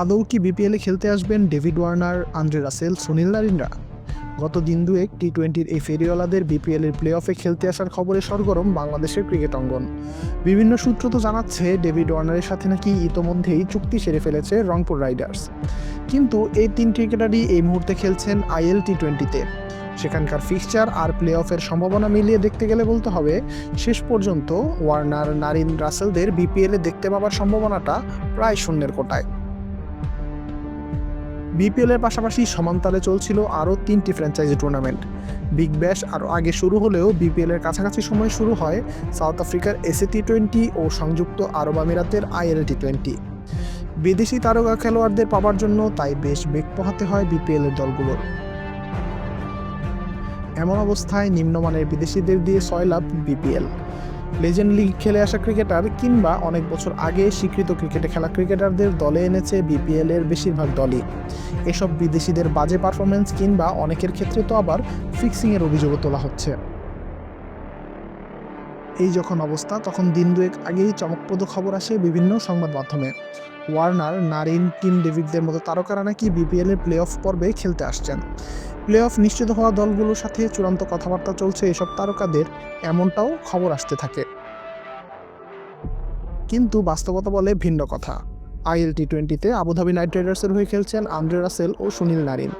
আদৌ কি বিপিএলে খেলতে আসবেন David Warner, Andre Russell, Sunil নারিনরা গত দিন দুয়েক টি টোয়েন্টির এই ফেরিওয়ালাদের বিপিএল এর প্লে অফে খেলতে আসার খবরে সরগরম বাংলাদেশের ক্রিকেট অঙ্গন। বিভিন্ন সূত্র তো জানাচ্ছে, ডেভিড ওয়ার্নারের সাথে নাকি ইতোমধ্যেই চুক্তি সেরে ফেলেছে রংপুর রাইডার্স। কিন্তু এই তিন ক্রিকেটারই এই মুহূর্তে খেলছেন আইএল টি টোয়েন্টিতে সেখানকার ফিক্সচার আর প্লে অফের সম্ভাবনা মিলিয়ে দেখতে গেলে বলতে হবে, শেষ পর্যন্ত ওয়ার্নার, নারিন রাসেলদের বিপিএলে দেখতে পাওয়ার সম্ভাবনাটা প্রায় শূন্যের কোটায়। বিপিএলের পাশাপাশি সমান্তালে চলছিল আরও তিনটি ফ্র্যাঞ্চাইজি টুর্নামেন্ট বিগ ব্যাশ আরও আগে শুরু হলেও বিপিএলের কাছাকাছি সময় শুরু হয় সাউথ আফ্রিকার এসএ টি টোয়েন্টি ও সংযুক্ত আরব আমিরাতের আইএল টি টোয়েন্টি বিদেশি তারকা খেলোয়াড়দের পাওয়ার জন্য তাই বেশ বেগ পোহাতে হয় বিপিএলের দলগুলোর। এমন অবস্থায় নিম্নমানের বিদেশিদের দিয়ে সয়লাভ বিপিএল লেজেন্ড লিগ খেলে আসা ক্রিকেটার কিংবা অনেক বছর আগে স্বীকৃত ক্রিকেটে খেলা ক্রিকেটারদের দলে এনেছে বিপিএল এর বেশিরভাগ দলই। এসব বিদেশিদের বাজে পারফরমেন্স কিংবা অনেকের ক্ষেত্রে তো আবার ফিক্সিংয়ের অভিযোগও তোলা হচ্ছে। এই যখন অবস্থা, তখন দিন দুয়েক আগেই চমকপ্রদ খবর আসে বিভিন্ন সংবাদ মাধ্যমে। ওয়ার্নার নারিন টিম ডেভিডদের মতো তারকারা নাকি বিপিএল এর প্লে অফ পর্বে খেলতে আসছেন। প্লে অফ নিশ্চিত হওয়া দলগুলোর সাথে চূড়ান্ত কথাবার্তা চলছে এসব তারকাদের, এমনটাও খবর আসতে থাকে। কিন্তু বাস্তবতা বলে ভিন্ন কথা। আইএল টি টোয়েন্টিতে আবুধাবি নাইট রাইডার্সের হয়ে খেলছেন আন্দ্রে রাসেল ও সুনীল নারিন।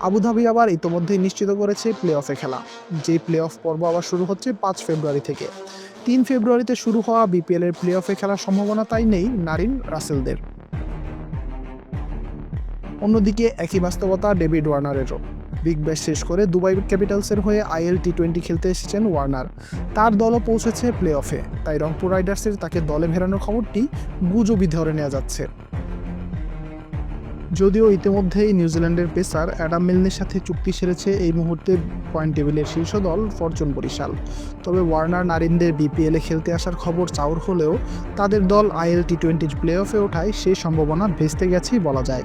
আবুধাবি আবার ইতোমধ্যেই নিশ্চিত করেছে প্লে অফে খেলা। যে প্লে অফ পর্ব আবার শুরু হচ্ছে পাঁচ ফেব্রুয়ারি থেকে। তিন ফেব্রুয়ারিতে শুরু হওয়া বিপিএল এর প্লে অফে খেলার সম্ভাবনা তাই নেই নারিন রাসেলদের। অন্যদিকে একই বাস্তবতা ডেভিড ওয়ার্নারেরও। বিগ ব্যাশ শেষ করে দুবাই ক্যাপিটালসের হয়ে আইএল টি টোয়েন্টি খেলতে এসেছেন ওয়ার্নার। তার দলও পৌঁছেছে প্লে অফে তাই রংপুর রাইডার্সের তাকে দলে ফেরানোর খবরটি গুজবই ধরে নেওয়া যাচ্ছে। যদিও ইতিমধ্যেই নিউজিল্যান্ডের পেসার অ্যাডাম মিলনের সাথে চুক্তি সেরেছে এই মুহূর্তে পয়েন্ট টেবিলের শীর্ষ দল ফরচুন বরিশাল। তবে ওয়ার্নার নারিনদের বিপিএলে খেলতে আসার খবর চাউর হলেও তাদের দল আইএল টি টোয়েন্টির প্লে অফে ওঠায় সেই সম্ভাবনা ভেস্তে গেছেই বলা যায়।